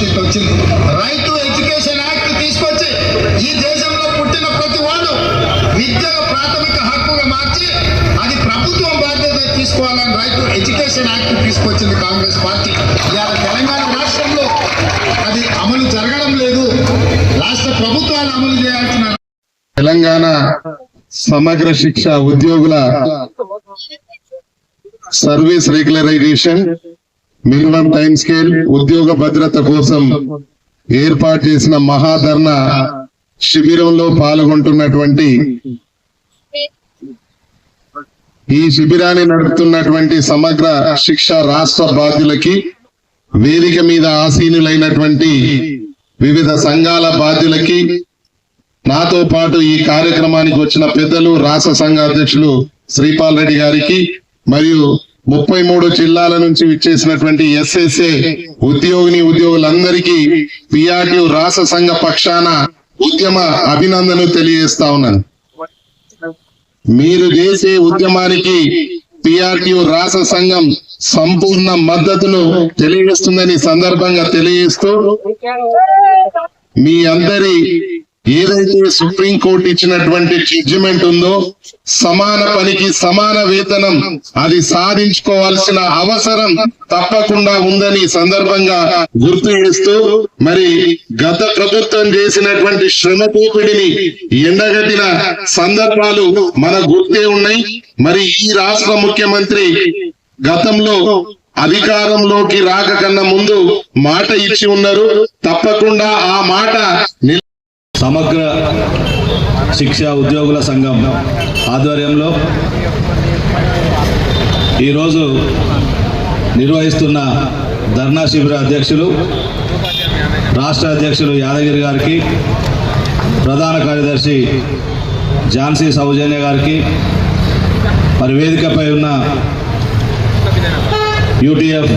పరిస్థితి వచ్చింది. రైతు ఎడ్యుకేషన్ యాక్ట్ తీసుకొచ్చి ఈ దేశంలో పుట్టిన ప్రతి వాళ్ళు విద్యను ప్రాథమిక హక్కుగా మార్చి అది ప్రభుత్వం బాధ్యత తీసుకోవాలని రైతు ఎడ్యుకేషన్ యాక్ట్ తీసుకొచ్చింది కాంగ్రెస్ పార్టీ. ఇవాళ తెలంగాణ రాష్ట్రంలో అది అమలు జరగడం లేదు. రాష్ట్ర ప్రభుత్వాలు అమలు చేయాల్సిన తెలంగాణ సమగ్ర శిక్ష ఉద్యోగుల service regularisation minimum time scale ఉద్యోగ భద్రత కోసం ఏర్పాటు చేసిన మహాధర్ణ శిబిరంలో పాల్గొంటున్నటువంటి ఈ శిబిరాన్ని నడుపుతున్నటువంటి సమగ్ర శిక్ష రాష్ట్ర బాధ్యులకి వేదిక మీద ఆసీనులైనటువంటి వివిధ సంఘాల బాధ్యులకి నాతో పాటు ఈ కార్యక్రమానికి వచ్చిన పెద్దలు రాష్ట్ర సంఘ అధ్యక్షులు శ్రీపాల్ రెడ్డి గారికి మరియు ముప్పై మూడు జిల్లాల నుంచి విచ్చేసినటువంటి ఎస్ఎస్ఏ ఉద్యోగిని ఉద్యోగులందరికీ పిఆర్టీ రాష్ట్ర సంఘ పక్షాన ఉద్యమ అభినందనలు తెలియజేస్తా ఉన్నాను. మీరు చేసే ఉద్యమానికి పిఆర్టీ రాష్ట్ర సంఘం సంపూర్ణ మద్దతును తెలియజేస్తుందని సందర్భంగా తెలియజేస్తూ మీ అందరి ఏదైతే సుప్రీం కోర్టు ఇచ్చినటువంటి జడ్జిమెంట్ ఉందో సమాన పనికి సమాన వేతనం అది సాధించుకోవాల్సిన అవసరం తప్పకుండా ఉందని సందర్భంగా గుర్తు చేస్తూ మరి గత ప్రభుత్వం చేసినటువంటి శ్రమ దోపిడిని ఎండగట్టిన సందర్భాలు మన గుర్తే ఉన్నాయి. మరి ఈ రాష్ట్ర ముఖ్యమంత్రి గతంలో అధికారంలోకి రాకకన్నా ముందు మాట ఇచ్చి ఉన్నారు. తప్పకుండా ఆ మాట సమగ్ర శిక్ష ఉద్యోగుల సంఘం ఆధ్వర్యంలో ఈరోజు నిర్వహిస్తున్న ధర్నా శిబిర అధ్యక్షులు రాష్ట్ర అధ్యక్షులు యాదగిరి గారికి ప్రధాన కార్యదర్శి ఝాన్సీ సౌజన్య గారికి మరి వేదికపై ఉన్న యూటీఎఫ్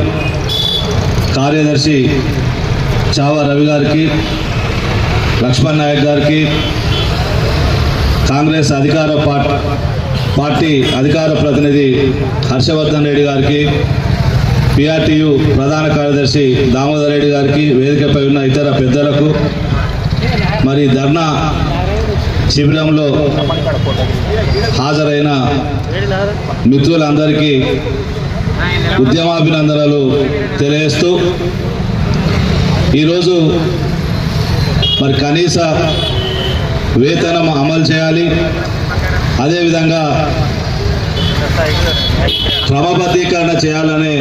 కార్యదర్శి చావా రవి గారికి లక్ష్మణ్ నాయక్ గారికి కాంగ్రెస్ అధికార పార్టీ పార్టీ అధికార ప్రతినిధి హర్షవర్ధన్ రెడ్డి గారికి పిఆర్టీయు ప్రధాన కార్యదర్శి దామోదర్ రెడ్డి గారికి వేదికపై ఉన్న ఇతర పెద్దలకు మరి ధర్నా శిబిరంలో హాజరైన మిత్రులందరికీ ఉద్యమాభినందనలు తెలియజేస్తూ ఈరోజు మరి కనీస వేతనం అమలు చేయాలి. అదేవిధంగా క్రమబద్ధీకరణ చేయాలనే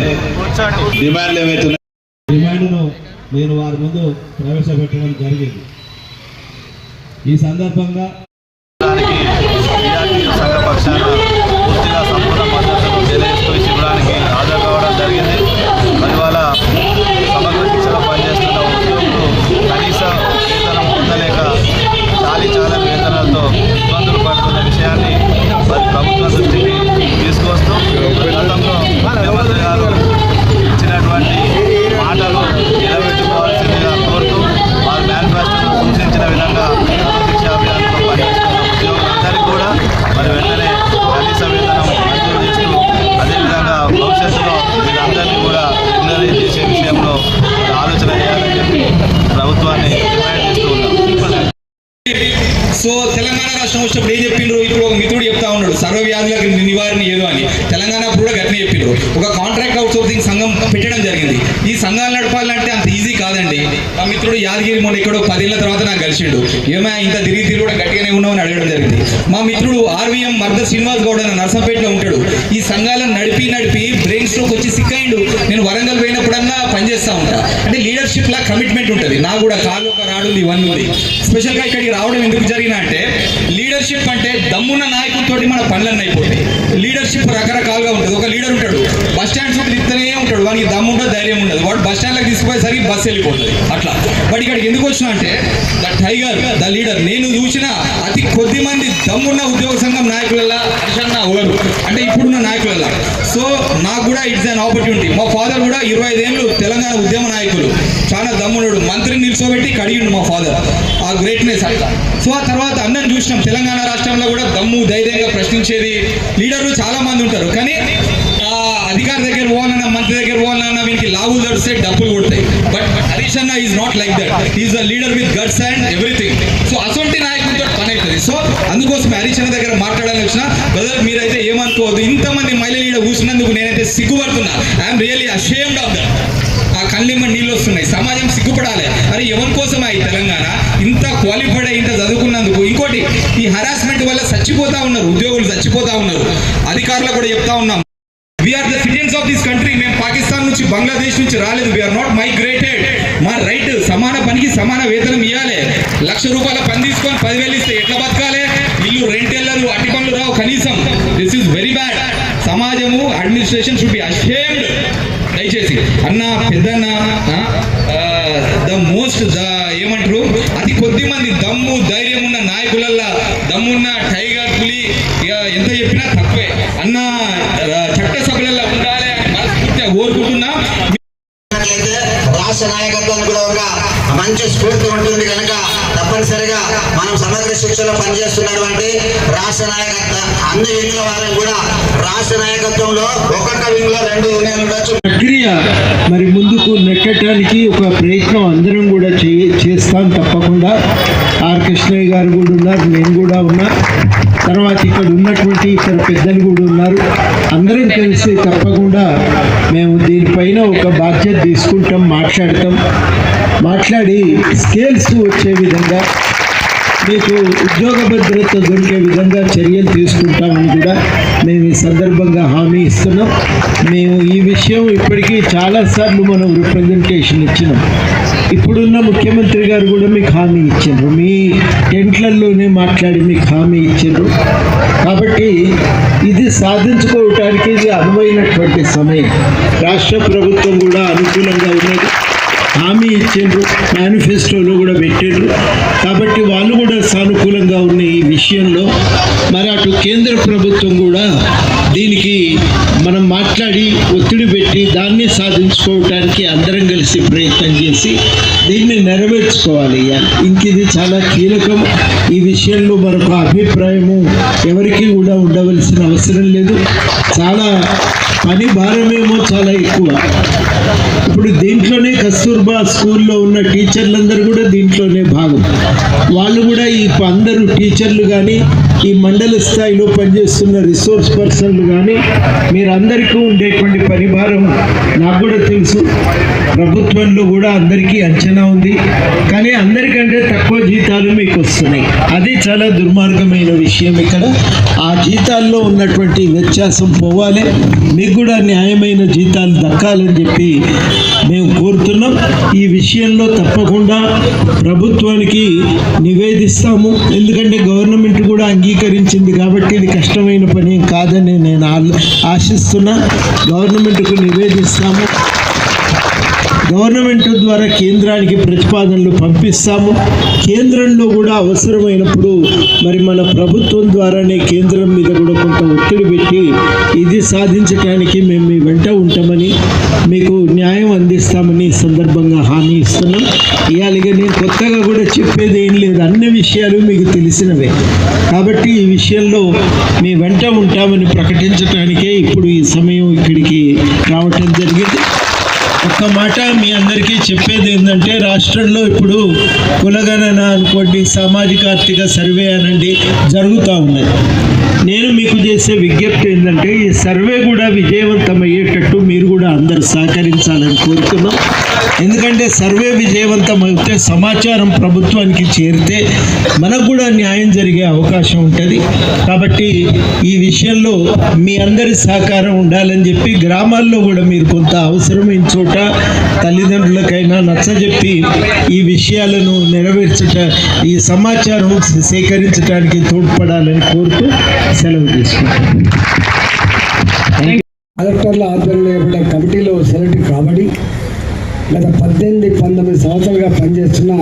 డిమాండ్లు ఏవైతే డిమాండ్ను నేను వారి ముందు ప్రవేశపెట్టడం జరిగింది. ఈ సందర్భంగా గట్టిగానే ఉన్నామని అడగడం జరిగింది. మా మిత్రుడు ఆర్వీఎం మర్ద శ్రీనివాస్ గౌడ్ అని నర్సంపేటలో ఉంటాడు. ఈ సంఘాలను నడిపి నడిపి బ్రెయిన్ స్ట్రోక్ వచ్చి సిక్ అయిండు. నేను వరంగల్ పోయినప్పుడన్నా పనిచేస్తా ఉంటా. అంటే లీడర్షిప్ లా కమిట్మెంట్ ఉంటుంది. నాకు కూడా కాలు ఒక రాడు ఇవన్నీ ఉంది. స్పెషల్గా ఇక్కడికి రావడం ఎందుకు జరిగిన అంటే లీడర్షిప్ అంటే దమ్మున్న నాయకులతోటి మన పనులన్నీ అయిపోతాయి. లీడర్షిప్ రకరకాలుగా ఉంటుంది. ఒక లీడర్ ఉంటాడు. బస్ స్టాండ్ చుట్టూ ఉంటాడు. వానికి దమ్ము ఉండదు ధైర్యం ఉండదు. వాడు బస్ స్టాండ్లకు తీసుకుపోయేసరికి బస్సు వెళ్ళిపోతుంది. అట్లా. బట్ ఇక్కడికి ఎందుకు వచ్చినా అంటే ద టైగర్ ద లీడర్. నేను చూసిన అతి కొద్ది మంది దమ్మున్న ఉద్యోగ సంఘం నాయకుల అంటే ఇప్పుడున్న నాయకుల సో నాకు కూడా ఇట్స్ అన్ ఆపర్చునిటీ మా ఫాదర్ కూడా ఇరవై ఐదేళ్ళు తెలంగాణ ఉద్యమ నాయకులు చాలా దమ్మునుడు మంత్రి నిల్చోబెట్టి కడిగిండు మా ఫాదర్ ఆ గ్రేట్నెస్ అంట సో ఆ తర్వాత అన్నం చూసినాం. తెలంగాణ రాష్ట్రంలో కూడా దమ్ము ధైర్యంగా ప్రశ్నించేది. లీడర్లు చాలా మంది ఉంటారు. కానీ అధికారి దగ్గర పోవాలన్నా మంత్రి దగ్గర పోవాలన్నా వీనికి లావులు దడిస్తే డబ్బులు కొడతాయి. బట్ హరీష్ అన్న is not like that is the leader with guts and everything so అందుకోసం హరీష్ దగ్గర మాట్లాడాలని వచ్చిన. బ్రదర్ మీరైతే ఏమనుకోవద్దు. ఇంతమంది మహిళలు ఈడ కూర్చున్నందుకు నేనైతే సిగ్గుపడుతున్నా. I'm really ashamed of that ఆ కళ్ళెమ్మ నీళ్ళు వస్తున్నాయి. సమాజం సిగ్గుపడాలి. అరే ఎవరి కోసమా ఈ తెలంగాణ? ఇంత క్వాలిఫైడ్ అయి ఇంత చదువుకున్నందుకు. ఇంకోటి ఈ హరాస్మెంట్ వల్ల చచ్చిపోతా ఉన్నారు. ఉద్యోగులు చచ్చిపోతా ఉన్నారు. అధికారులు కూడా చెప్తా ఉన్నాం. We're the citizens of this country మేము పాకిస్తాన్ నుంచి బంగ్లాదేశ్ నుంచి రాలేదు. వీఆర్ నాట్ మైగ్రేటెడ్ మా రైట్ సమాన పనికి సమాన వేతనం ఇవ్వాలి లక్ష రూపాయల పని తీసుకొని పదివేలు ఇస్తే ఎట్లా బతకాలి? ఇల్లు రెంట్ వెళ్ళదు అట్టి పనులు రావు కనీసం. దిస్ ఈస్ వెరీ బ్యాడ్ సమాజము అడ్మినిస్ట్రేషన్ షుడ్ బి అషేమ్డ్ దయచేసి అన్న పెద్దన్న ద మోస్ట్ ద ఏమంటారు? అతి కొద్ది మంది దమ్ము ధైర్యం ఉన్న నాయకులల్లా దమ్మున్న టైగర్ పులి ఎంత చెప్పినా తక్కువే అన్న చట్టసభలలో ఉండాలి అని మనస్ఫూర్తిగా కోరుకుంటున్నా. రాష్ట్ర నాయకత్వానికి కూడా ఒక మంచి స్ఫూర్తి ఉంటుంది. మనం శిక్షలో పనిచేస్తున్నటువంటి రాష్ట్ర నాయకత్వ. అన్ని వింగ్ల వాళ్ళని కూడా రాష్ట్ర నాయకత్వంలో ఒక్కొక్క వింగ్లో రెండు యూనియన్లు ఉండొచ్చు. ప్రక్రియ మరి ముందుకు నెట్టడానికి ఒక ప్రయత్నం అందరం కూడా చే చేస్తాం తప్పకుండా. ఆర్ కృష్ణయ్య గారు కూడా ఉన్నారు నేను కూడా ఉన్నా. తర్వాత ఇక్కడ ఉన్నటువంటి ఇతర పెద్దలు కూడా ఉన్నారు. అందరం కలిసి తప్పకుండా మేము దీనిపైన ఒక బాధ్యత తీసుకుంటాం మాట్లాడతాం. మాట్లాడి స్కేల్స్ వచ్చే విధంగా మీకు ఉద్యోగ భద్రత దొరికే విధంగా చర్యలు తీసుకుంటామని కూడా మేము ఈ సందర్భంగా హామీ ఇస్తున్నాం. మేము ఈ విషయం ఇప్పటికీ చాలాసార్లు మనం రిప్రజెంటేషన్ ఇచ్చినాం. ఇప్పుడున్న ముఖ్యమంత్రి గారు కూడా మీకు హామీ ఇచ్చారు మీ టెంట్లలోనే మాట్లాడి మీకు హామీ ఇచ్చారు కాబట్టి ఇది సాధించుకోవటానికి ఇది అనువైనటువంటి సమయం. రాష్ట్ర ప్రభుత్వం కూడా అనుకూలంగా ఉన్నది. హామీ ఇచ్చిండ్రు. మేనిఫెస్టోలో కూడా పెట్టిండ్రు. కాబట్టి వాళ్ళు కూడా సానుకూలంగా ఉన్న ఈ విషయంలో మరి అటు కేంద్ర ప్రభుత్వం కూడా దీనికి మనం మాట్లాడి ఒత్తిడి పెట్టి దాన్ని సాధించుకోవటానికి అందరం కలిసి ప్రయత్నం చేసి దీన్ని నెరవేర్చుకోవాలి. ఇంక ఇది చాలా కీలకం. ఈ విషయంలో మరొక అభిప్రాయము ఎవరికీ కూడా ఉండవలసిన అవసరం లేదు. చాలా పని భారమేమో చాలా ఎక్కువ. ఇప్పుడు దీంట్లోనే కస్తూర్బా స్కూల్లో ఉన్న టీచర్లందరూ కూడా దీంట్లోనే భాగం. వాళ్ళు కూడా ఈ అందరూ టీచర్లు కానీ ఈ మండల స్థాయిలో పనిచేస్తున్న రిసోర్స్ పర్సన్లు కానీ మీరందరికీ ఉండేటువంటి పరిభారం నాకు కూడా తెలుసు. ప్రభుత్వంలో కూడా అందరికీ అంచనా ఉంది. కానీ అందరికంటే తక్కువ జీతాలు మీకు వస్తున్నాయి అది చాలా దుర్మార్గమైన విషయం ఇక్కడ. ఆ జీతాల్లో ఉన్నటువంటి వ్యత్యాసం పోవాలి. మీకు కూడా న్యాయమైన జీతాలు దక్కాలని చెప్పి మేము కోరుతున్నాం. ఈ విషయంలో తప్పకుండా ప్రభుత్వానికి నివేదిస్తాము. ఎందుకంటే గవర్నమెంట్ కూడా అంగీకరించింది కాబట్టి ఇది కష్టమైన పని ఏం కాదని నేను ఆశిస్తున్నా. గవర్నమెంట్కు నివేదిస్తాము. గవర్నమెంట్ ద్వారా కేంద్రానికి ప్రతిపాదనలు పంపిస్తాము. కేంద్రంలో కూడా అవసరమైనప్పుడు మరి మన ప్రభుత్వం ద్వారానే కేంద్రం మీద కూడా కొంత ఒత్తిడి పెట్టి ఇది సాధించడానికి మేము మీ వెంట ఉంటామని మీకు న్యాయం అందిస్తామని సందర్భంగా హామీ ఇస్తున్నాం. ఇవాళగా నేను కొత్తగా కూడా చెప్పేది ఏం లేదు. అన్ని విషయాలు మీకు తెలిసినవే. కాబట్టి ఈ విషయంలో మీ వెంట ఉంటామని ప్రకటించడానికే ఇప్పుడు ఈ సమయం ఇక్కడికి రావటం జరిగింది. ఒక్క మాట మీ అందరికీ చెప్పేది ఏంటంటే రాష్ట్రంలో ఇప్పుడు కులగణన అనుకోండి సామాజిక ఆర్థిక సర్వే అనండి జరుగుతూ ఉన్నది. నేను మీకు చేసే విజ్ఞప్తి ఏంటంటే ఈ సర్వే కూడా విజయవంతం అయ్యేటట్టు మీరు కూడా అందరు సహకరించాలని కోరుతున్నాం. ఎందుకంటే సర్వే విజయవంతం అయితే సమాచారం ప్రభుత్వానికి చేరితే మనకు కూడా న్యాయం జరిగే అవకాశం ఉంటుంది. కాబట్టి ఈ విషయంలో మీ అందరి సహకారం ఉండాలని చెప్పి గ్రామాల్లో కూడా మీరు కొంత అవసరమైన చోట తల్లిదండ్రులకైనా నచ్చజెప్పి ఈ విషయాలను నెరవేర్చట ఈ సమాచారం సేకరించడానికి తోడ్పడాలని కోరుతూ సెలవు తీసుకుంటాను కలెక్టర్ల ఆధ్వర్యంలో ఏర్పడే కమిటీలో సెలెక్ట్ కాబడి గత పద్దెనిమిది పంతొమ్మిది సంవత్సరాలుగా పనిచేస్తున్న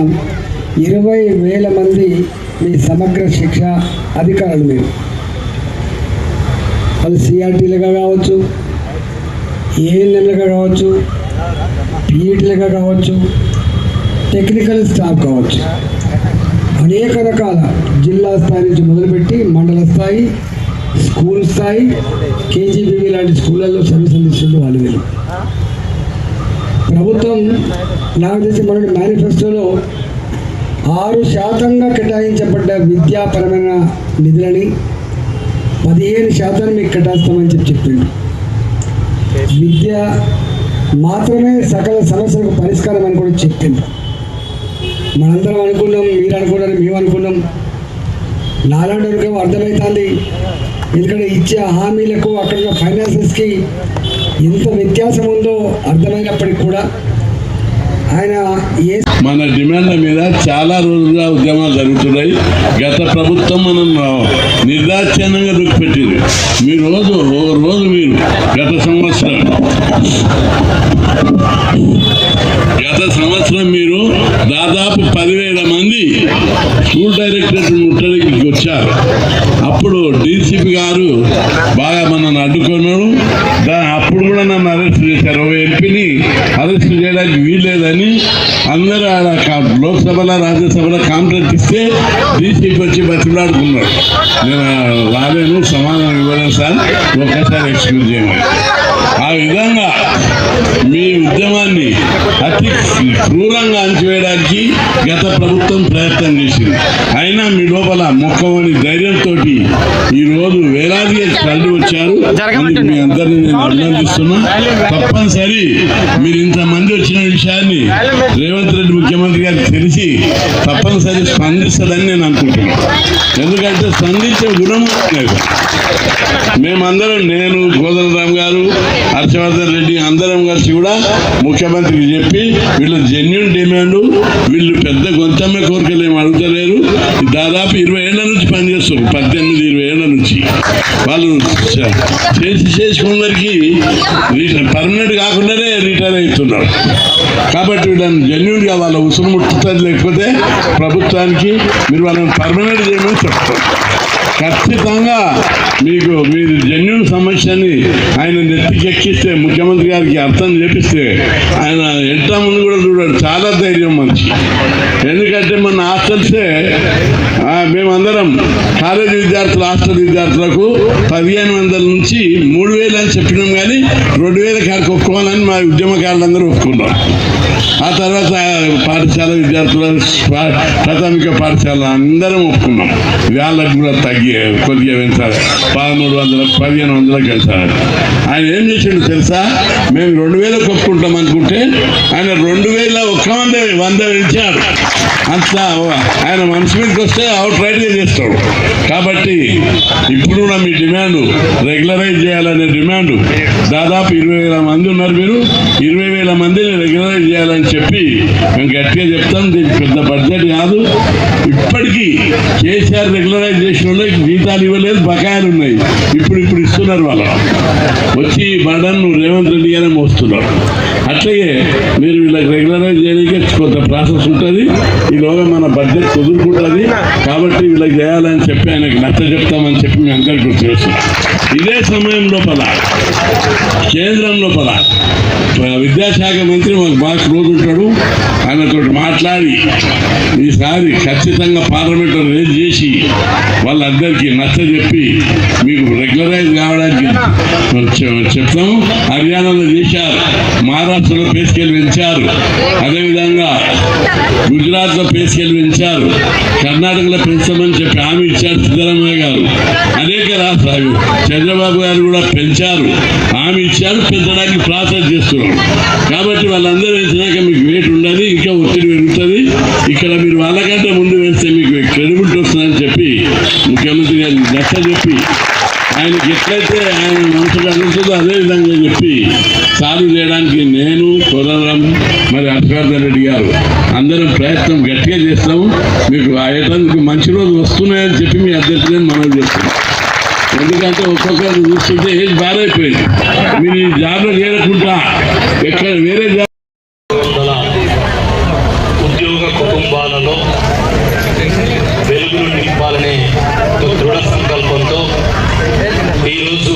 ఇరవై వేల మంది మీ సమగ్ర శిక్ష అధికారులు మీరు. వాళ్ళు సిఆర్టీలుగా కావచ్చు ఏఎన్ఎంలుగా కావచ్చు పీఈటీలుగా కావచ్చు టెక్నికల్ స్టాఫ్ కావచ్చు అనేక రకాల జిల్లా స్థాయి నుంచి మొదలుపెట్టి మండల స్థాయి స్కూల్ స్థాయి కేజీబీవీ లాంటి స్కూళ్ళల్లో సర్వీస్ అందిస్తుంది వాళ్ళు వీళ్ళు. ప్రభుత్వం నాకు తెలిసి మన మేనిఫెస్టోలో ఆరు శాతంగా కేటాయించబడ్డ విద్యాపరమైన నిధులని పదిహేను శాతం మీకు కేటాయిస్తామని చెప్పి చెప్పిండు. విద్య మాత్రమే సకల సమస్యలకు పరిష్కారం అని కూడా చెప్పింది. మనందరం అనుకున్నాం మీరు అనుకున్నారు మేము అనుకున్నాం. నాలాంటి అర్థమవుతుంది ఎందుకంటే ఇచ్చే హామీలకు అక్కడ ఫైనాన్సెస్కి ఎంత వ్యత్యాసం ఉందో అర్థమైనప్పటికీ కూడా ఆయన మన డిమాండ్ల మీద చాలా రోజులుగా ఉద్యమాలు జరుగుతున్నాయి. గత ప్రభుత్వం మనం నిర్దాక్షణ్యంగా దుఃఖపెట్టింది మీ రోజు ఓ రోజు మీరు గత సంవత్సరం గత సంవత్సరం మీరు దాదాపు పదివేల మంది స్కూల్ డైరెక్టరేట్ ముట్టడికి వచ్చారు. అప్పుడు డీసీపీ గారు బాగా మనల్ని అడ్డుకున్నాడు అప్పుడు కూడా నన్ను అరెస్ట్ చేశారు. ఓ ఎంపీని అరెస్ట్ చేయడానికి వీల్లేదని అందరూ ఆడ కా- లోక్సభలో రాజ్యసభలో కాంట్రాక్ట్ ఇస్తే డీసీపీ వచ్చి బతిలాడుకున్నాడు నేను రాలేను సమాధానం ఇవ్వలేదు సార్. ఒక్కసారి ఎక్స్క్యూజ్ చేయమని ఆ విధంగా మీ ఉద్యమాన్ని అతి క్రూరంగా అణచివేయడానికి గత ప్రభుత్వం ప్రయత్నం చేసింది. అయినా మీ లోపల మొక్కమని ధైర్యంతో ఈ రోజు వేలాది తరలి వచ్చారు. మీ అందరినీ నేను అభినందిస్తున్నా. తప్పనిసరి మీరు ఇంతమంది వచ్చిన విషయాన్ని రేవంత్ రెడ్డి ముఖ్యమంత్రి గారికి తెలిసి తప్పనిసరి స్పందిస్తాడని నేను అనుకుంటున్నాను ఎందుకంటే స్పందించే గుణం లేదు. మేమందరం నేను కోదండరామ్ గారు హర్షవర్ధన్ రెడ్డి అందరం కలిసి కూడా ముఖ్యమంత్రికి చెప్పి వీళ్ళ జెన్యున్ డిమాండ్ వీళ్ళు పెద్ద గొంతమ్మ కోరికలు ఏమి అడుగుతలేరు. దాదాపు ఇరవై ఏళ్ళ నుంచి పనిచేస్తారు పద్దెనిమిది ఇరవై ఏళ్ళ నుంచి. వాళ్ళు చేసి చేసి పర్మనెంట్ కాకుండానే రిటైర్ అవుతున్నారు. కాబట్టి వీళ్ళని జెన్యున్గా వాళ్ళ ఉసురు ముట్టుతుంది లేకపోతే ప్రభుత్వానికి మీరు వాళ్ళని పర్మనెంట్ చేయమని చెప్తారు. ఖచ్చితంగా మీకు మీరు జన్యున్ సమస్యని ఆయన నెత్తికెక్కిస్తే ముఖ్యమంత్రి గారికి అర్థం చేపిస్తే ఆయన ఎంత ముందు కూడా చూడాడు చాలా ధైర్యం మంచి ఎందుకంటే మన హాస్టల్సే మేమందరం కాలేజీ విద్యార్థులు హాస్టల్ విద్యార్థులకు పదిహేను వందల నుంచి మూడు వేలు అని చెప్పినాం కానీ రెండు వేల కాడికి ఒప్పుకోవాలని మా ఉద్యమకారులందరూ ఒప్పుకున్నారు. ఆ తర్వాత పాఠశాల విద్యార్థుల ప్రాథమిక పాఠశాల అందరం ఒప్పుకున్నాం. వాళ్ళకు కూడా తగ్గి కొద్దిగా పెంచాలి. పదమూడు వందలకు పదిహేను వందలకు పెంచాలి. ఆయన ఏం చేసిండు తెలుసా? మేము రెండు వేలు ఒప్పుకుంటాం అనుకుంటే ఆయన రెండు వేల ఒక్క వంద వంద ఇచ్చాడు అంత ఆయన మనసు మీదకి వస్తే అవుట్ రైట్గా చేస్తాడు. కాబట్టి ఇప్పుడు కూడా మీ డిమాండ్ రెగ్యులరైజ్ చేయాలనే డిమాండ్ దాదాపు ఇరవై వేల మంది ఉన్నారు మీరు. ఇరవై వేల మందిని రెగ్యులరైజ్ చేయాలని చెప్పి మేము గట్టిగా చెప్తాం. దీనికి పెద్ద బడ్జెట్ కాదు. ఇప్పటికీ కేసీఆర్ రెగ్యులరైజ్ చేసిన వాళ్ళకి జీతాలు ఇవ్వలేదు బకాయిలు ఉన్నాయి. ఇప్పుడు ఇప్పుడు ఇస్తున్నారు వాళ్ళు. వచ్చి బడన్ రేవంత్ రెడ్డి గారే మోస్తున్నారు అట్లాగే మీరు వీళ్ళకి రెగ్యులరైజ్ చేయడానికి కొంత ప్రాసెస్ ఉంటుంది. ఈలోగా మన బడ్జెట్ కుదురుకుంటుంది. కాబట్టి వీళ్ళకి చేయాలని చెప్పి ఆయనకి నచ్చ చెప్తామని చెప్పి మీ అందరికీ గుర్తు చేస్తున్నాం. ఇదే సమయం లోపల కేంద్రం లోపల విద్యాశాఖ మంత్రి మాకు బాగా క్లోజ్ ఉంటాడు. ఆయనతో మాట్లాడి ఈసారి ఖచ్చితంగా పార్లమెంట్లో రేజ్ చేసి వాళ్ళందరికీ నచ్చ చెప్పి మీకు రెగ్యులరైజ్ కావడానికి చెప్తాం. చెప్తాము హర్యానాలో చేశారు. మహారాష్ట్రలో పేసుకెళ్ళి పెంచారు. అదేవిధంగా గుజరాత్లో పేసుకెళ్ళి పెంచారు. కర్ణాటకలో పెంచమని చెప్పి హామీ ఇచ్చారు సిద్ధరామయ్య గారు. అనేక రాష్ట్రాలు చంద్రబాబు గారు కూడా పెంచారు. హామీ ఇచ్చారు. పెంచడానికి ప్రాసెస్ చేస్తున్నారు కాబట్టి వాళ్ళందరూ వేసినాక మీకు వెయిట్ ఉండదు ఇంకా ఒత్తిడి పెరుగుతుంది. ఇక్కడ మీరు వాళ్ళకంటే ముందు వేస్తే మీకు క్రెడిబిలిటీ వస్తుందని చెప్పి ముఖ్యమంత్రి గారు దక్క చెప్పి ఆయన ఎట్లయితే ఆయన మనసుకు అదే విధంగా చెప్పి సాల్వ్ చేయడానికి నేను కుదరం మరి హర్షవర్ధన్ రెడ్డి గారు అందరం ప్రయత్నం గట్టిగా చేస్తాము. మీకు అయ్యేటందుకు మంచి రోజులు వస్తున్నాయని చెప్పి మీ అధ్యక్షులను మనం చెప్తున్నాం ఎందుకంటే ఒక్కొక్కరు చూస్తుంటే ఏజ్ బారైపోయింది. మీరు ఈ జాబ్లో చేరకుండా ఎక్కడ వేరే జాబ్ వందల ఉద్యోగ కుటుంబాలలో వెలుగులు నింపాలనే ఒక దృఢ సంకల్పంతో ఈరోజు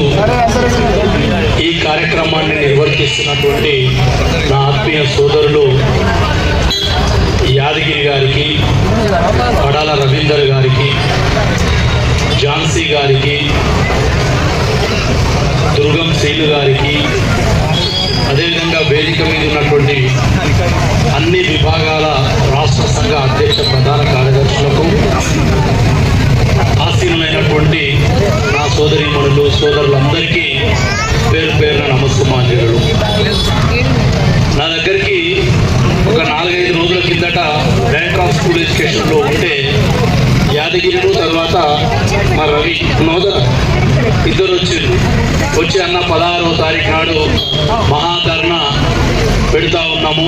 ఈ కార్యక్రమాన్ని నిర్వర్తిస్తున్నటువంటి నా ఆత్మీయ సోదరులు యాదగిరి గారికి పడాల రవీందర్ గారికి ఝాన్సీ గారికి దుర్గం శీలు గారికి అదేవిధంగా వేదిక మీద ఉన్నటువంటి అన్ని విభాగాల రాష్ట్ర సంఘ అధ్యక్ష ప్రధాన కార్యదర్శులకు ఆసీనులైనటువంటి నా సోదరీమణులు సోదరులందరికీ పేరు పేరున ఆఫ్ ఉంటే యాదగిరిను తర్వాత మా రవి నోదర్ ఇద్దరు వచ్చారు వచ్చి అన్న పదహారవ తారీఖు నాడు మహాధర్ణ పెడతా ఉన్నాము.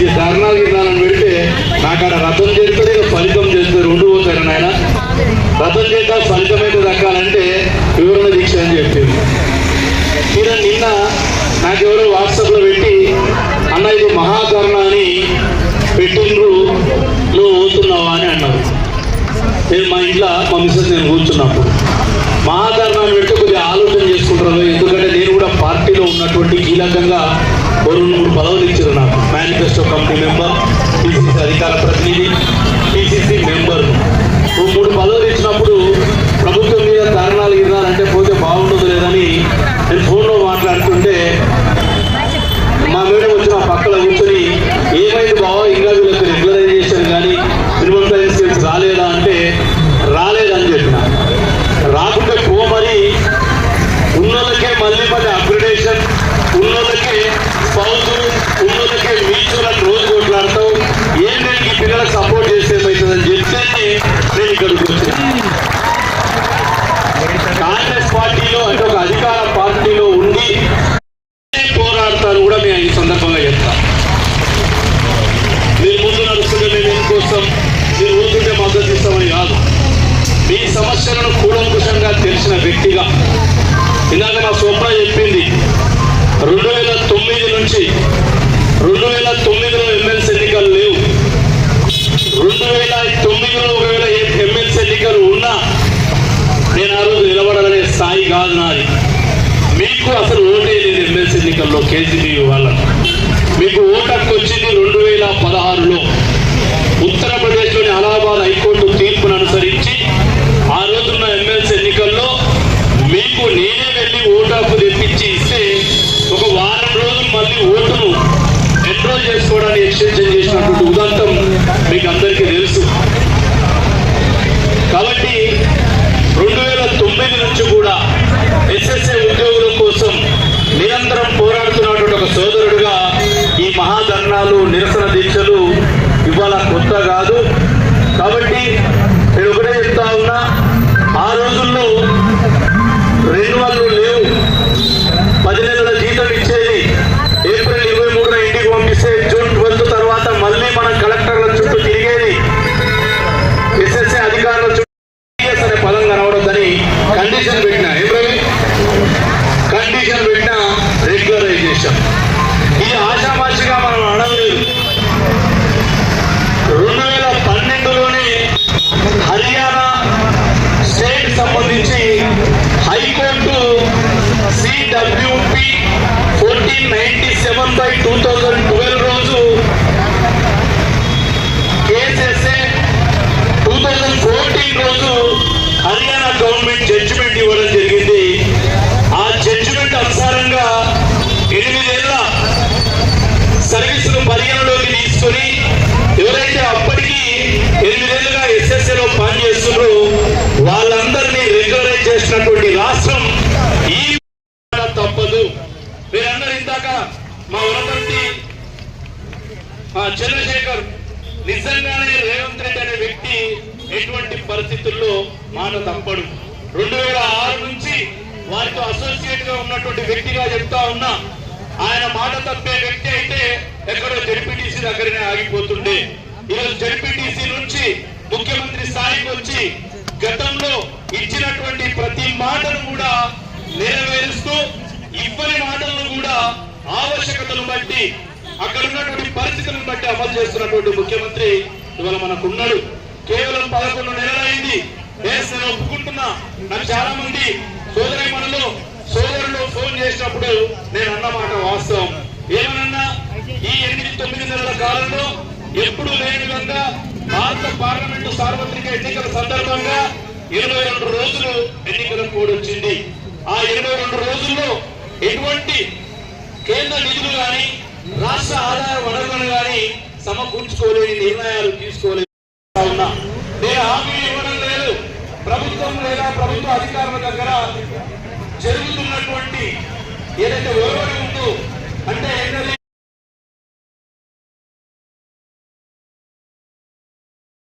ఈ ధర్నా ధర్నాలు గిర్నాలని పెడితే నాకు ఆడ రథం చేస్తారు ఇక ఫలితం చేస్తారు. రెండు పోతారు నాయన? రథం చేత ఫలితం అయితే దక్కాలంటే వివరణ దీక్ష అని చెప్పింది ఈయన నిన్న నాకెవరో వాట్సాప్లో పెట్టి అన్న ఇది మహాకరణ అని పెట్టిండ్రు. నువ్వు పోతున్నావా అని అన్నారు. నేను మా ఇంట్లో మా మిస్సెస్ నేను కూర్చున్నప్పుడు. మహాకరణాన్ని పెట్టి కొద్దిగా ఆలోచన చేసుకుంటారు ఎందుకంటే నేను కూడా పార్టీలో ఉన్నటువంటి కీలకంగా ఓ రెండు మూడు పదవులు ఇచ్చారు నాకు మేనిఫెస్టో కమిటీ మెంబర్ పిసిసి అధికార ప్రతినిధి పిసిసి మెంబర్ మూడు పదవులు ఇచ్చినప్పుడు ఊరుకుంటే కాదు. మీ సమస్యలను కూలంకుషంగా తెలిసిన వ్యక్తిగా ఇందాక నా స్వప్న చెప్పింది రెండు వేల తొమ్మిది నుంచి రెండు వేల తొమ్మిదిలో ఎమ్మెల్సీ ఎన్నికలు లేవు. రెండు వేల తొమ్మిదిలో ఒకవేళ ఎమ్మెల్సీ ఎన్నికలు ఉన్నా నేను ఆ రోజు నిలబడాలనే స్థాయి కాదు నాది. మీకు అసలు ఓటే లేదు ఎమ్మెల్సీ ఎన్నికల్లో కేసీబీ వాళ్ళకు. మీకు ఓటు హక్కు వచ్చింది రెండు వేల పదహారులో. ఉత్తరప్రదేశ్లోని అలహాబాద్ హైకోర్టు తీర్పును అనుసరించి ఆ రోజున్న ఎమ్మెల్సీ ఎన్నికల్లో మీకు నేనే వెళ్ళి ఓటు హక్కు తెప్పించి ఇస్తే ఒక వారం రోజులు మళ్ళీ ఓటును ఎన్రోల్ చేసుకోవడానికి ఎక్స్టెన్షన్ చేసినటువంటి ఉదంతం మీకు అందరికీ తెలుసు. కాబట్టి రెండు వేల తొమ్మిది నుంచి కూడా ఎస్ఎస్ఏ ఉద్యోగుల కోసం నిరంతరం పోరాడుతున్నటువంటి ఒక సోదరుడుగా ఈ మహాధర్నాలు నిరసన దీక్షలు కాబట్టి నేను ఒకటే చెప్తా ఉన్నా ఆ రోజుల్లో చంద్రశేఖర్ నిజంగానే రేవంత్ రెడ్డి అనే వ్యక్తి ఎటువంటి పరిస్థితుల్లో మాట తప్పడు. రెండు వేల ఆరు నుంచి వారితో అసోసియేట్గా ఉన్నటువంటి వ్యక్తిగా చెప్తా ఉన్నా ఆయన మాట తప్పే వ్యక్తి అయితే ఎక్కడో జడ్పీటీసీ దగ్గరనే ఆగిపోతుండే. ఈరోజు జడ్పీటీసీ నుంచి ముఖ్యమంత్రి స్థాయికి వచ్చి గతంలో ఇచ్చినటువంటి ప్రతి మాటను కూడా నెరవేరుస్తూ ఇవ్వని మాటలను కూడా ఆవశ్యకతను బట్టి అక్కడ ఉన్నటువంటి పరిస్థితులను బట్టి అమలు చేస్తున్నటువంటి ముఖ్యమంత్రి ఇవాళ మనకు ఉన్నాడు కేవలం పదకొండు నెలలైంది ఎస్ నేను ఒప్పుకుంటున్నా. నాకు చాలా మంది సోదరి మనలో సోదరులు ఫోన్ చేసినప్పుడు నేను అన్నమాట వాస్తవం. ఏమనన్నా? ఈ ఎనిమిది తొమ్మిది నెలల కాలంలో ఎప్పుడు లేని విధంగా భారత పార్లమెంటు సార్వత్రిక ఎన్నికల సందర్భంగా ఇరవై రెండు రోజులు ఎన్నికల కోడ్ వచ్చింది. ఆ ఇరవై రెండు రోజుల్లో ఎటువంటి కేంద్ర నిధులు కానీ రాష్ట్ర ఆదాయ వనరులను కానీ సమకూర్చుకోలేని నిర్ణయాలు తీసుకోలేదు ఉన్నా. నేను ఇవ్వడం లేదు. ప్రభుత్వం లేదా ప్రభుత్వ అధికారుల దగ్గర జరుగుతున్నటువంటి ఏదైతే ఒరవడి ఉందో అంటే ఎన్నది